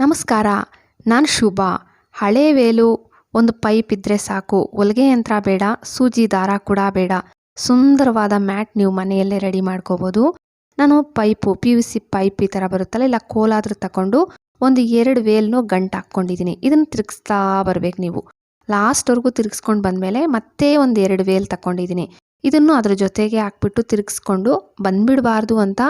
ನಮಸ್ಕಾರ, ನಾನು ಶುಭ. ಹಳೆ ವೇಲು, ಒಂದು ಪೈಪ್ ಇದ್ದರೆ ಸಾಕು. ಹೊಲಿಗೆ ಯಂತ್ರ ಬೇಡ, ಸೂಜಿ ದಾರ ಕೂಡ ಬೇಡ. ಸುಂದರವಾದ ಮ್ಯಾಟ್ ನೀವು ಮನೆಯಲ್ಲೇ ರೆಡಿ ಮಾಡ್ಕೋಬೋದು. ನಾನು pipe, P U C pipe ಈ ಥರ ಬರುತ್ತಲ್ಲ, ಇಲ್ಲ ಕೋಲಾದ್ರೂ ತಗೊಂಡು ಒಂದು ಎರಡು ವೇಲ್ನು ಗಂಟು ಹಾಕ್ಕೊಂಡಿದ್ದೀನಿ. ಇದನ್ನು ತಿರುಗಿಸ್ತಾ ಬರ್ಬೇಕು ನೀವು. ಲಾಸ್ಟ್ವರೆಗೂ ತಿರುಗಿಸ್ಕೊಂಡು ಬಂದಮೇಲೆ ಮತ್ತೆ ಒಂದು ಎರಡು ವೇಲ್ ತಗೊಂಡಿದ್ದೀನಿ ಇದನ್ನು ಅದರ ಜೊತೆಗೆ ಹಾಕ್ಬಿಟ್ಟು ತಿರುಗಿಸ್ಕೊಂಡು ಬಂದ್ಬಿಡಬಾರ್ದು ಅಂತ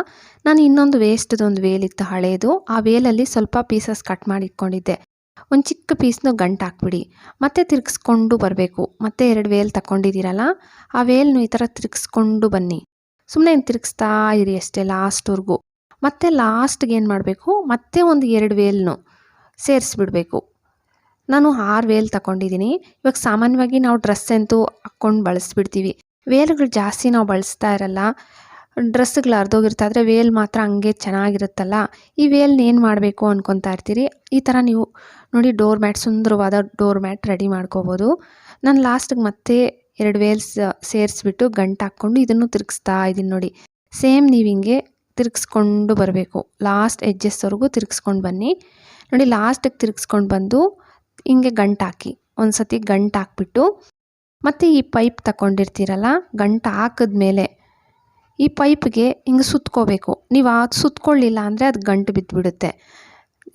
ನಾನು ಇನ್ನೊಂದು ವೇಸ್ಟ್ದೊಂದು ವೇಲಿತ್ತು ಹಳೇದು. ಆ ವೇಲಲ್ಲಿ ಸ್ವಲ್ಪ ಪೀಸಸ್ ಕಟ್ ಮಾಡಿ ಇಟ್ಕೊಂಡಿದ್ದೆ. ಒಂದು ಚಿಕ್ಕ ಪೀಸ್ನ ಗಂಟು ಹಾಕ್ಬಿಡಿ. ಮತ್ತೆ ತಿರುಗಿಸ್ಕೊಂಡು ಬರಬೇಕು. ಮತ್ತೆ ಎರಡು ವೇಲ್ ತಗೊಂಡಿದ್ದೀರಲ್ಲ ಆ ವೇಲ್ನು ಈ ಥರ ತಿರುಗಿಸ್ಕೊಂಡು ಬನ್ನಿ. ಸುಮ್ಮನೆ ತಿರುಗಿಸ್ತಾ ಇರಿ ಅಷ್ಟೇ ಲಾಸ್ಟ್ವರೆಗೂ ಮತ್ತೆ ಲಾಸ್ಟ್ಗೆ ಏನು ಮಾಡಬೇಕು? ಮತ್ತೆ ಒಂದು ಎರಡು ವೇಲ್ನು ಸೇರಿಸ್ಬಿಡ್ಬೇಕು. ನಾನು ಆರು ವೇಲ್ ತಗೊಂಡಿದ್ದೀನಿ ಇವಾಗ ಸಾಮಾನ್ಯವಾಗಿ ನಾವು ಡ್ರೆಸ್ ಅಂತೂ ಹಾಕ್ಕೊಂಡು ಬಳಸ್ಬಿಡ್ತೀವಿ. ವೇಲ್ಗಳು ಜಾಸ್ತಿ ನಾವು ಬಳಸ್ತಾ ಇರಲ್ಲ. ಡ್ರೆಸ್ಗಳು ಹರಿದೋಗಿರುತ್ತೆ, ಆದರೆ ವೇಲ್ ಮಾತ್ರ ಹಂಗೆ ಚೆನ್ನಾಗಿರುತ್ತಲ್ಲ. ಈ ವೇಲ್ನ ಏನು ಮಾಡಬೇಕು ಅಂದ್ಕೊತಾ ಇರ್ತೀರಿ? ಈ ಥರ ನೀವು ನೋಡಿ ಡೋರ್ ಮ್ಯಾಟ್, ಸುಂದರವಾದ ಡೋರ್ ಮ್ಯಾಟ್ ರೆಡಿ ಮಾಡ್ಕೋಬೋದು. ನಾನು ಲಾಸ್ಟಿಗೆ ಮತ್ತೆ ಎರಡು ವೇಲ್ಸ್ ಸೇರಿಸ್ಬಿಟ್ಟು ಗಂಟು ಹಾಕ್ಕೊಂಡು ಇದನ್ನು ತಿರುಗಿಸ್ತಾ ಇದ್ದೀನಿ ನೋಡಿ. ಸೇಮ್ ನೀವು ಹಿಂಗೆ ತಿರುಗಿಸ್ಕೊಂಡು ಬರಬೇಕು. ಲಾಸ್ಟ್ ಎಜ್ಜಸ್ವರೆಗೂ ತಿರುಗಿಸ್ಕೊಂಡು ಬನ್ನಿ. ನೋಡಿ ಲಾಸ್ಟಿಗೆ ತಿರುಗಿಸ್ಕೊಂಡು ಬಂದು ಹಿಂಗೆ ಗಂಟು ಹಾಕಿ. ಒಂದು ಸತಿ ಗಂಟು ಹಾಕ್ಬಿಟ್ಟು ಮತ್ತು ಈ ಪೈಪ್ ತಗೊಂಡಿರ್ತೀರಲ್ಲ ಗಂಟು ಹಾಕಿದ್ಮೇಲೆ ಈ ಪೈಪ್ಗೆ ಹಿಂಗೆ ಸುತ್ಕೋಬೇಕು. ನೀವು ಅದು ಸುತ್ಕೊಳ್ಳಿಲ್ಲ ಅಂದರೆ ಅದು ಗಂಟು ಬಿದ್ದುಬಿಡುತ್ತೆ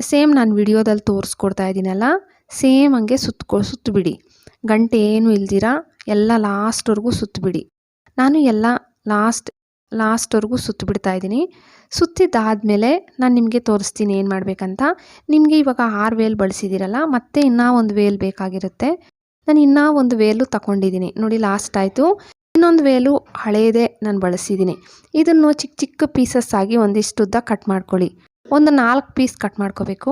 ಸೇಮ್ ನಾನು ವಿಡಿಯೋದಲ್ಲಿ ತೋರಿಸ್ಕೊಡ್ತಾ ಇದ್ದೀನಲ್ಲ ಸೇಮ್ ಹಂಗೆ ಸುತ್ಕೊ ಸುತ್ತಬಿಡಿ ಗಂಟೆ ಏನು ಇಲ್ದಿರ, ಎಲ್ಲ ಲಾಸ್ಟ್ವರೆಗೂ ಸುತ್ತಬಿಡಿ ನಾನು ಎಲ್ಲ ಲಾಸ್ಟ್ ಲಾಸ್ಟ್ವರೆಗೂ ಸುತ್ತಬಿಡ್ತಾ ಇದ್ದೀನಿ ಸುತ್ತಿದ್ದಾದಮೇಲೆ ನಾನು ನಿಮಗೆ ತೋರಿಸ್ತೀನಿ ಏನು ಮಾಡಬೇಕಂತ. ನಿಮಗೆ ಇವಾಗ ಆರು ವೇಲ್ ಬಳಸಿದ್ದೀರಲ್ಲ ಮತ್ತೆ ಇನ್ನೂ ಒಂದು ವೇಲ್ ಬೇಕಾಗಿರುತ್ತೆ. ನಾನು ಇನ್ನೂ ಒಂದು ವೇಲು ತಗೊಂಡಿದ್ದೀನಿ. ನೋಡಿ ಲಾಸ್ಟ್ ಆಯಿತು. ಇನ್ನೊಂದು ವೇಲು ಹಳೆಯದೇ ನಾನು ಬಳಸಿದ್ದೀನಿ. ಇದನ್ನು ಚಿಕ್ಕ ಚಿಕ್ಕ ಪೀಸಸ್ ಆಗಿ ಒಂದಿಷ್ಟು ಉದ್ದ ಕಟ್ ಮಾಡ್ಕೊಳ್ಳಿ. ಒಂದು ನಾಲ್ಕು ಪೀಸ್ ಕಟ್ ಮಾಡ್ಕೋಬೇಕು.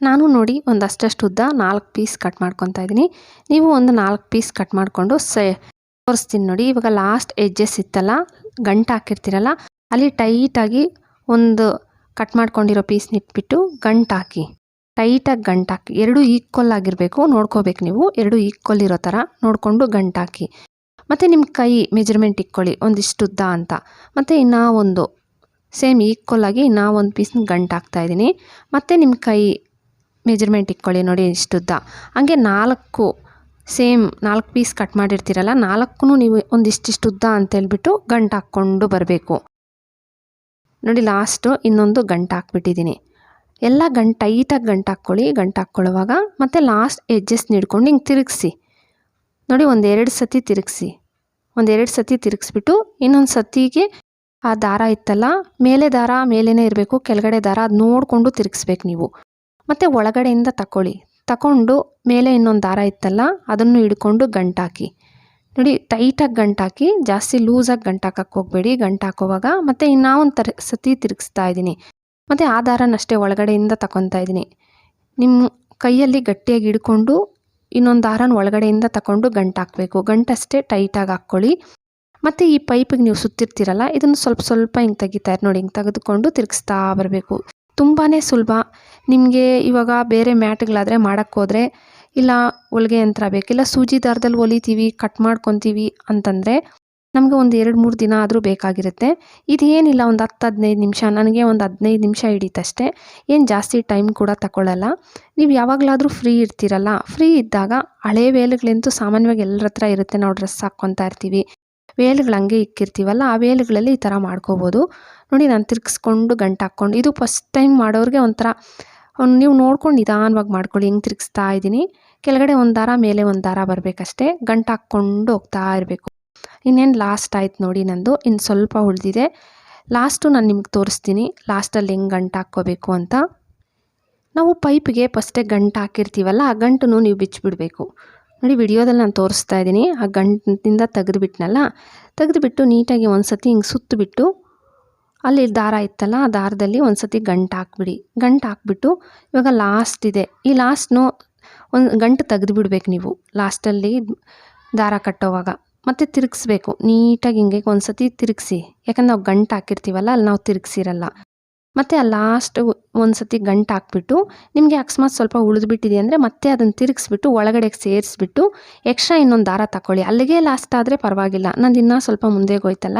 ನಾನು ನೋಡಿ ಒಂದು ಅಷ್ಟಷ್ಟು ಉದ್ದ ನಾಲ್ಕು ಪೀಸ್ ಕಟ್ ಮಾಡ್ಕೊತಾ ಇದ್ದೀನಿ. ನೀವು ಒಂದು ನಾಲ್ಕು ಪೀಸ್ ಕಟ್ ಮಾಡಿಕೊಂಡು ಸೆ ತೋರಿಸ್ತೀನಿ ನೋಡಿ. ಇವಾಗ ಲಾಸ್ಟ್ ಎಜ್ಜಸ್ ಇತ್ತಲ್ಲ, ಗಂಟು ಹಾಕಿರ್ತೀರಲ್ಲ, ಅಲ್ಲಿ ಟೈಟಾಗಿ ಒಂದು ಕಟ್ ಮಾಡ್ಕೊಂಡಿರೋ ಪೀಸ್ನ ಇಟ್ಬಿಟ್ಟು ಗಂಟು ಹಾಕಿ. ಟೈಟಾಗಿ ಗಂಟಾಕಿ, ಎರಡು ಈಕ್ವಲ್ ಆಗಿರಬೇಕು. ನೋಡ್ಕೋಬೇಕು ನೀವು. ಎರಡು ಈಕ್ವಲ್ ಇರೋ ಥರ ನೋಡಿಕೊಂಡು ಗಂಟಾಕಿ. ಮತ್ತು ನಿಮ್ಮ ಕೈ ಮೆಜರ್ಮೆಂಟ್ ಇಕ್ಕೊಳ್ಳಿ ಒಂದಿಷ್ಟು ಉದ್ದ ಅಂತ. ಮತ್ತು ಇನ್ನೂ ಒಂದು ಸೇಮ್ ಈಕ್ವಲ್ ಆಗಿ ಇನ್ನೂ ಒಂದು ಪೀಸ್ನ ಗಂಟು ಇದ್ದೀನಿ. ಮತ್ತು ನಿಮ್ಮ ಕೈ ಮೆಜರ್ಮೆಂಟ್ ಇಕ್ಕೊಳ್ಳಿ ನೋಡಿ, ಇಷ್ಟು ಉದ್ದ ಹಾಗೆ ನಾಲ್ಕು ಸೇಮ್ ನಾಲ್ಕು ಪೀಸ್ ಕಟ್ ಮಾಡಿರ್ತೀರಲ್ಲ ನಾಲ್ಕು ನೀವು ಒಂದಿಷ್ಟಿಷ್ಟು ಉದ್ದ ಅಂತೇಳ್ಬಿಟ್ಟು ಗಂಟು ಹಾಕ್ಕೊಂಡು ಬರಬೇಕು. ನೋಡಿ ಲಾಸ್ಟು ಇನ್ನೊಂದು ಗಂಟು ಹಾಕ್ಬಿಟ್ಟಿದ್ದೀನಿ ಎಲ್ಲ ಗಂಟು ಟೈಟಾಗಿ ಗಂಟು ಹಾಕ್ಕೊಳ್ಳಿ ಗಂಟು ಹಾಕ್ಕೊಳ್ಳುವಾಗ ಮತ್ತು ಲಾಸ್ಟ್ ಎಡ್ಜಸ್ ಹಿಡ್ಕೊಂಡು ಹಿಂಗೆ ತಿರುಗಿಸಿ. ನೋಡಿ ಒಂದೆರಡು ಸತಿ ತಿರುಗಿಸಿ. ಒಂದೆರಡು ಸತಿ ತಿರುಗಿಸ್ಬಿಟ್ಟು ಇನ್ನೊಂದು ಸತಿಗೆ ಆ ದಾರ ಇತ್ತಲ್ಲ, ಮೇಲೆ ದಾರ ಮೇಲೇ ಇರಬೇಕು, ಕೆಳಗಡೆ ದಾರ ಅದು ನೋಡಿಕೊಂಡು ತಿರುಗಿಸ್ಬೇಕು ನೀವು. ಮತ್ತು ಒಳಗಡೆಯಿಂದ ತಗೊಳ್ಳಿ ತಗೊಂಡು ಮೇಲೆ ಇನ್ನೊಂದು ದಾರ ಇತ್ತಲ್ಲ, ಅದನ್ನು ಹಿಡ್ಕೊಂಡು ಗಂಟು ಹಾಕಿ ನೋಡಿ ಟೈಟಾಗಿ ಗಂಟು ಹಾಕಿ ಜಾಸ್ತಿ ಲೂಸಾಗಿ ಗಂಟು ಹಾಕಕ್ಕೆ ಹೋಗಬೇಡಿ ಗಂಟು ಹಾಕೋವಾಗ ಮತ್ತು ಇನ್ನೂ ಒಂದು ತರ ಸತಿ ತಿರುಗಿಸ್ತಾ ಇದ್ದೀನಿ. ಮತ್ತು ಆ ದಾರನಷ್ಟೇ ಒಳಗಡೆಯಿಂದ ತಗೊತಾ ಇದ್ದೀನಿ. ನಿಮ್ಮ ಕೈಯಲ್ಲಿ ಗಟ್ಟಿಯಾಗಿ ಹಿಡ್ಕೊಂಡು ಇನ್ನೊಂದು ದಾರನ ಒಳಗಡೆಯಿಂದ ತಗೊಂಡು ಗಂಟು ಹಾಕಬೇಕು. ಗಂಟಷ್ಟೇ ಟೈಟಾಗಿ ಹಾಕ್ಕೊಳ್ಳಿ. ಮತ್ತು ಈ ಪೈಪಿಗೆ ನೀವು ಸುತ್ತಿರ್ತೀರಲ್ಲ, ಇದನ್ನು ಸ್ವಲ್ಪ ಸ್ವಲ್ಪ ಹಿಂಗೆ ತೆಗಿತಾರೆ ನೋಡಿ ಹಿಂಗೆ ತೆಗೆದುಕೊಂಡು ತಿರುಗಿಸ್ತಾ ಬರಬೇಕು. ತುಂಬಾ ಸುಲಭ. ನಿಮಗೆ ಇವಾಗ ಬೇರೆ ಮ್ಯಾಟ್ಗಳಾದರೆ ಮಾಡೋಕ್ಕೋದ್ರೆ ಇಲ್ಲ ಹೊಲಿಗೆ ಯಂತ್ರ ಬೇಕಿಲ್ಲ ಸೂಜಿ ದಾರದಲ್ಲಿ ಹೊಲಿತೀವಿ ಕಟ್ ಮಾಡ್ಕೊತೀವಿ ಅಂತಂದರೆ ನಮಗೆ ಒಂದು ಎರಡು ಮೂರು ದಿನ ಆದರೂ ಬೇಕಾಗಿರುತ್ತೆ. ಇದೇನಿಲ್ಲ ಒಂದು ಹತ್ತು ಹದಿನೈದು ನಿಮಿಷ, ನನಗೆ ಒಂದು ಹದಿನೈದು ನಿಮಿಷ ಹಿಡಿತಷ್ಟೇ ಏನು ಜಾಸ್ತಿ ಟೈಮ್ ಕೂಡ ತಗೊಳ್ಳಲ್ಲ ನೀವು ಯಾವಾಗಲಾದರೂ ಫ್ರೀ ಇರ್ತೀರಲ್ಲ, ಫ್ರೀ ಇದ್ದಾಗ ಹಳೆ ವೇಲುಗಳಂತೂ ಸಾಮಾನ್ಯವಾಗಿ ಎಲ್ಲರ ಹತ್ರ ಇರುತ್ತೆ, ನಾವು ಡ್ರೆಸ್ ಹಾಕ್ಕೊತಾ ಇರ್ತೀವಿ. ವೇಲುಗಳು ಹಂಗೆ ಇಕ್ಕಿರ್ತೀವಲ್ಲ, ಆ ವೇಲುಗಳಲ್ಲಿ ಈ ಥರ ಮಾಡ್ಕೋಬೋದು. ನೋಡಿ ನಾನು ತಿರ್ಗಿಸ್ಕೊಂಡು ಗಂಟು ಹಾಕ್ಕೊಂಡು, ಇದು ಫಸ್ಟ್ ಟೈಮ್ ಮಾಡೋರಿಗೆ ಒಂಥರ ನೀವು ನೋಡ್ಕೊಂಡು ನಿಧಾನವಾಗಿ ಮಾಡ್ಕೊಳ್ಳಿ, ಹಿಂಗೆ ತಿರುಗಿಸ್ತಾ ಇದ್ದೀನಿ ಕೆಳಗಡೆ ಒಂದು ದಾರ, ಮೇಲೆ ಒಂದು ದಾರ ಬರಬೇಕಷ್ಟೇ. ಗಂಟು ಹಾಕ್ಕೊಂಡು ಹೋಗ್ತಾ ಇರಬೇಕು. ಇನ್ನೇನು ಲಾಸ್ಟ್ ಆಯ್ತು ನೋಡಿ ನಂದು. ಇನ್ನು ಸ್ವಲ್ಪ ಉಳಿದಿದೆ. ಲಾಸ್ಟು ನಾನು ನಿಮ್ಗೆ ತೋರಿಸ್ತೀನಿ. ಲಾಸ್ಟಲ್ಲಿ ಹೆಂಗೆ ಗಂಟು ಹಾಕ್ಕೋಬೇಕು ಅಂತ. ನಾವು ಪೈಪ್ಗೆ ಫಸ್ಟೇ ಗಂಟು ಹಾಕಿರ್ತೀವಲ್ಲ, ಆ ಗಂಟು ನೀವು ಬಿಚ್ಚಿಬಿಡಬೇಕು ನೋಡಿ ವಿಡಿಯೋದಲ್ಲಿ ನಾನು ತೋರಿಸ್ತಾ ಇದ್ದೀನಿ. ಆ ಗಂಟಿಂದ ತೆಗೆದುಬಿಟ್ನಲ್ಲ, ತೆಗೆದುಬಿಟ್ಟು ನೀಟಾಗಿ ಒಂದು ಸತಿ ಹಿಂಗೆ ಸುತ್ತಿಬಿಟ್ಟು ಅಲ್ಲಿ ದಾರ ಇತ್ತಲ್ಲ, ಆ ದಾರದಲ್ಲಿ ಒಂದು ಸತಿ ಗಂಟು ಹಾಕ್ಬಿಡಿ. ಗಂಟು ಹಾಕ್ಬಿಟ್ಟು ಇವಾಗ ಲಾಸ್ಟ್ ಇದೆ. ಈ ಲಾಸ್ಟ್ನು ಒಂದು ಗಂಟು ತೆಗೆದುಬಿಡ್ಬೇಕು ನೀವು. ಲಾಸ್ಟಲ್ಲಿ ದಾರ ಕಟ್ಟೋವಾಗ. ಮತ್ತು ತಿರುಗಿಸ್ಬೇಕು. ನೀಟಾಗಿ ಹಿಂಗೆ ಒಂದು ಸತಿ ತಿರುಗಿಸಿ. ಯಾಕಂದ್ರೆ ನಾವು ಗಂಟು ಹಾಕಿರ್ತೀವಲ್ಲ, ಅಲ್ಲಿ ನಾವು ತಿರುಗಿಸಿರಲ್ಲ. ಮತ್ತು ಆ ಲಾಸ್ಟ್ ಒಂದು ಸತಿ ಗಂಟು ಹಾಕ್ಬಿಟ್ಟು, ನಿಮಗೆ ಅಕಸ್ಮಾತ್ ಸ್ವಲ್ಪ ಉಳಿದ್ಬಿಟ್ಟಿದೆ ಅಂದರೆ ಮತ್ತೆ ಅದನ್ನು ತಿರುಗಿಸ್ಬಿಟ್ಟು ಒಳಗಡೆಗೆ ಸೇರಿಸ್ಬಿಟ್ಟು ಎಕ್ಸ್ಟ್ರಾ ಇನ್ನೊಂದು ದಾರ ತಗೊಳ್ಳಿ ಅಲ್ಲಿಗೆ ಲಾಸ್ಟ್ ಆದರೆ ಪರವಾಗಿಲ್ಲ. ನಂದು ಇನ್ನೂ ಸ್ವಲ್ಪ ಮುಂದೆ ಹೋಯ್ತಲ್ಲ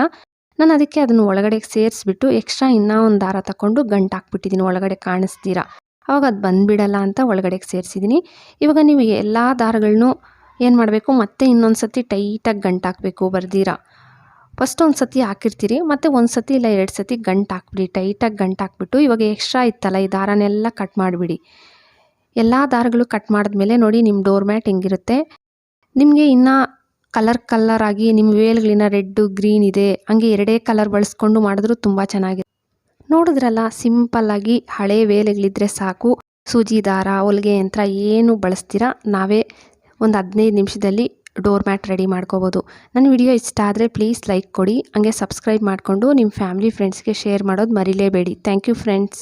ನಾನು ಅದಕ್ಕೆ ಅದನ್ನು ಒಳಗಡೆಗೆ ಸೇರಿಸ್ಬಿಟ್ಟು ಎಕ್ಸ್ಟ್ರಾ ಇನ್ನೂ ಒಂದು ದಾರ ತಗೊಂಡು ಗಂಟು ಹಾಕ್ಬಿಟ್ಟಿದ್ದೀನಿ ಒಳಗಡೆ ಕಾಣಿಸ್ತೀರಾ. ಅವಾಗ ಅದು ಬಂದುಬಿಡಲ್ಲ ಅಂತ ಒಳಗಡೆಗೆ ಸೇರಿಸಿದ್ದೀನಿ ಇವಾಗ ನೀವು ಎಲ್ಲ ದಾರಗಳನ್ನೂ ಏನು ಮಾಡಬೇಕು? ಮತ್ತೆ ಇನ್ನೊಂದು ಸತಿ ಟೈಟಾಗಿ ಗಂಟು ಹಾಕಬೇಕು ಬರ್ದಿರ? ಫಸ್ಟ್ ಒಂದು ಸತಿ ಹಾಕಿರ್ತೀರಿ, ಮತ್ತು ಒಂದು ಸತಿ ಇಲ್ಲ ಎರಡು ಸತಿ ಗಂಟು ಹಾಕ್ಬಿಡಿ ಟೈಟಾಗಿ ಗಂಟು ಹಾಕ್ಬಿಟ್ಟು ಇವಾಗ ಎಕ್ಸ್ಟ್ರಾ ಇತ್ತಲ್ಲ, ಈ ದಾರನೆಲ್ಲ ಕಟ್ ಮಾಡಿಬಿಡಿ. ಎಲ್ಲ ದಾರಗಳು ಕಟ್ ಮಾಡಿದ್ಮೇಲೆ ನೋಡಿ ನಿಮ್ಮ ಡೋರ್ ಮ್ಯಾಟ್ ಹೆಂಗಿರುತ್ತೆ. ನಿಮಗೆ ಇನ್ನೂ ಕಲರ್ ಕಲರ್ ಆಗಿ ನಿಮ್ಮ ವೇಲ್ಗಳಿನ ರೆಡ್ಡು ಗ್ರೀನ್ ಇದೆ, ಹಂಗೆ ಎರಡೇ ಕಲರ್ ಬಳಸ್ಕೊಂಡು ಮಾಡಿದ್ರೂ ತುಂಬ ಚೆನ್ನಾಗಿದೆ ನೋಡಿದ್ರಲ್ಲ ಸಿಂಪಲ್ಲಾಗಿ ಹಳೆ ವೇಲೆಗಳಿದ್ರೆ ಸಾಕು. ಸೂಜಿ ದಾರ, ಹೊಲಿಗೆ ಯಂತ್ರ ಏನು ಬಳಸ್ತೀರಾ? ನಾವೇ ಒಂದು ಹದಿನೈದು ನಿಮಿಷದಲ್ಲಿ ಡೋರ್ ಮ್ಯಾಟ್ ರೆಡಿ ಮಾಡ್ಕೋಬೋದು. ನನ್ನ ವಿಡಿಯೋ ಇಷ್ಟ ಆದರೆ ಪ್ಲೀಸ್ ಲೈಕ್ ಕೊಡಿ, ಹಂಗೆ ಸಬ್ಸ್ಕ್ರೈಬ್ ಮಾಡಿಕೊಂಡು ನಿಮ್ಮ ಫ್ಯಾಮಿಲಿ, ಫ್ರೆಂಡ್ಸ್ಗೆ ಶೇರ್ ಮಾಡೋದು ಮರಿಲೇಬೇಡಿ. Thank you friends.